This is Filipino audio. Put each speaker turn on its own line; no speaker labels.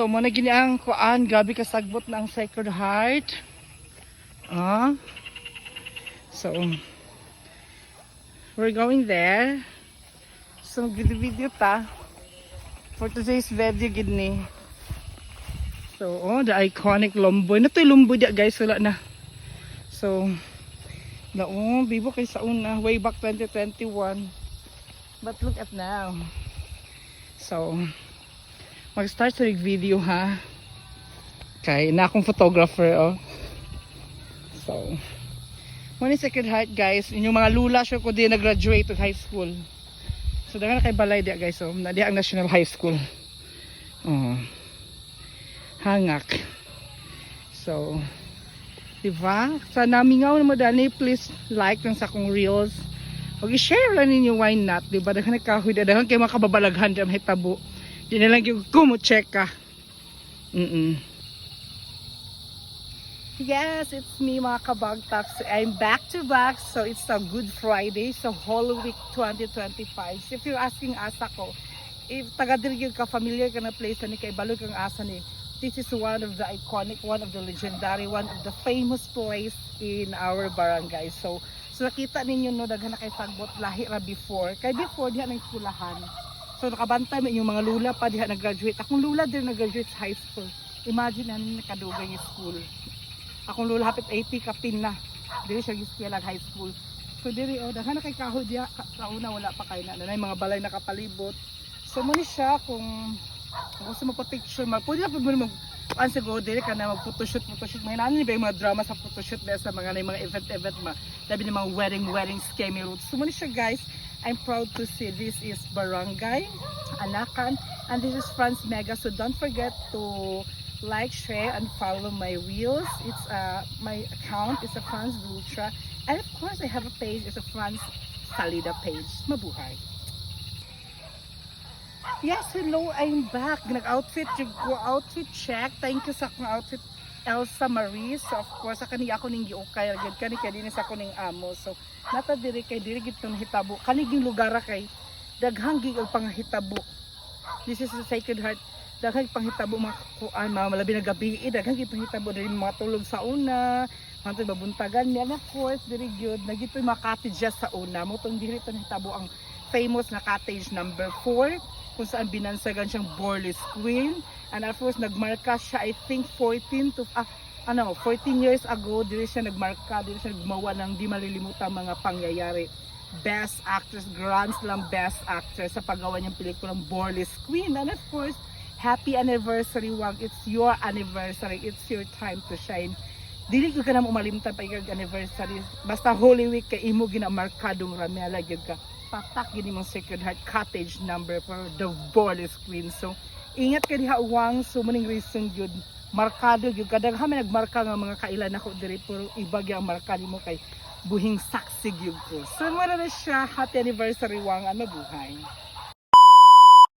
So, mo gini ang kuan, grabe kasagbot na ang Sacred Heart. Ah. So, we're going there. So, video ta. For today's video, gid ni. So, oh, the iconic Lomboy. Na to Lomboy dia guys, wala na. So, na oh, bibo kay sa una, way back 2021. But look at now. So, mag-start sa video ha. Kay na akong photographer oh. So, Muna second heart guys, inyong mga lula sure ko di nag-graduate high school. So daghan na kay balay dia guys, oh, na di ang National High School. Oh. Hangak. So, diba? Sa namingaw na mo dani, please like lang sa akong reels. Huwag i-share lang ninyo why not, diba? Daghan na kahoy, daghan kayo mga kababalaghan dyan hitabo. Di na lang yung kumo-check ka. Mm-mm. Yes, it's me mga kabagtaps. I'm back to back. So it's a Good Friday. So Holy Week 2025. So if you're asking asa ko, if taga diri ka familiar ka na place ni kay balog kang asa ni. This is one of the iconic, one of the legendary, one of the famous place in our barangay. So so nakita ninyo no daghan na kay sagbot lahi ra before. Kay before diha nang skulahan. So nakabantay mo yung mga lula pa diha nag-graduate. Akong lula din nag-graduate sa high school. Imagine ano nakadugay yung school. Akong lula hapit 80 kapin na. Diri siya giskwela high school. So diri oh daghan na kay kahoy diha sa wala pa kay na. Nanay mga balay nakapalibot. So mo siya kung gusto mo pa picture mag pwede na pud mo mag ang siguro dili ka na mag photoshoot photoshoot. May nani ba yung mga drama sa photoshoot na sa mga na mga event event ma labi ng mga wedding wedding scammy so mo siya guys I'm proud to say this is Barangay Anakan and this is Franz Mega so don't forget to like, share, and follow my reels. It's uh, my account is a Franz Dutra, and of course I have a page. It's a Franz Salida page. Mabuhay. Yes, hello, I'm back. Nag-outfit, ko outfit check. Thank you sa akong outfit Elsa Marie. So, of course, sa kaniya ako ning giukay. Agad kani kay din sa kuning amo. So, nata diri kay diri gid tong hitabo. Kaniging lugar ra kay daghang ang panghitabo. This is the Sacred Heart daghang panghitabo mga kuan mga malabi na gabi eh, daghang gid panghitabo diri mga sa una Manto babuntagan niya na course diri gyud nagitoy mga cottages sa una mo tong diri to hitabo ang famous na cottage number 4 kung saan binansagan siyang Borlis Queen. And of course nagmarka siya I think 14 to ah, ano 14 years ago. Diri siya nagmarka diri siya gumawa ng di malilimutan mga pangyayari. Best Actress, Grand Slam Best Actress sa paggawa niyang pelikulang Borlis Queen. And of course happy anniversary wag it's your anniversary. It's your time to shine. Dili ko ka na mo malimtan pa yung anniversary. Basta Holy Week kay imo ginamarkadong ramela gyud ka patak gini mong Sacred Heart Cottage number for the Borlis Queen. So ingat ka diha uwang so muning reason gyud markado gyud kadang may nagmarka nga mga kailan ako diri pero iba gyud ang marka nimo kay buhing saksi gyud ko. So mo na siya happy anniversary wang. Ano buhay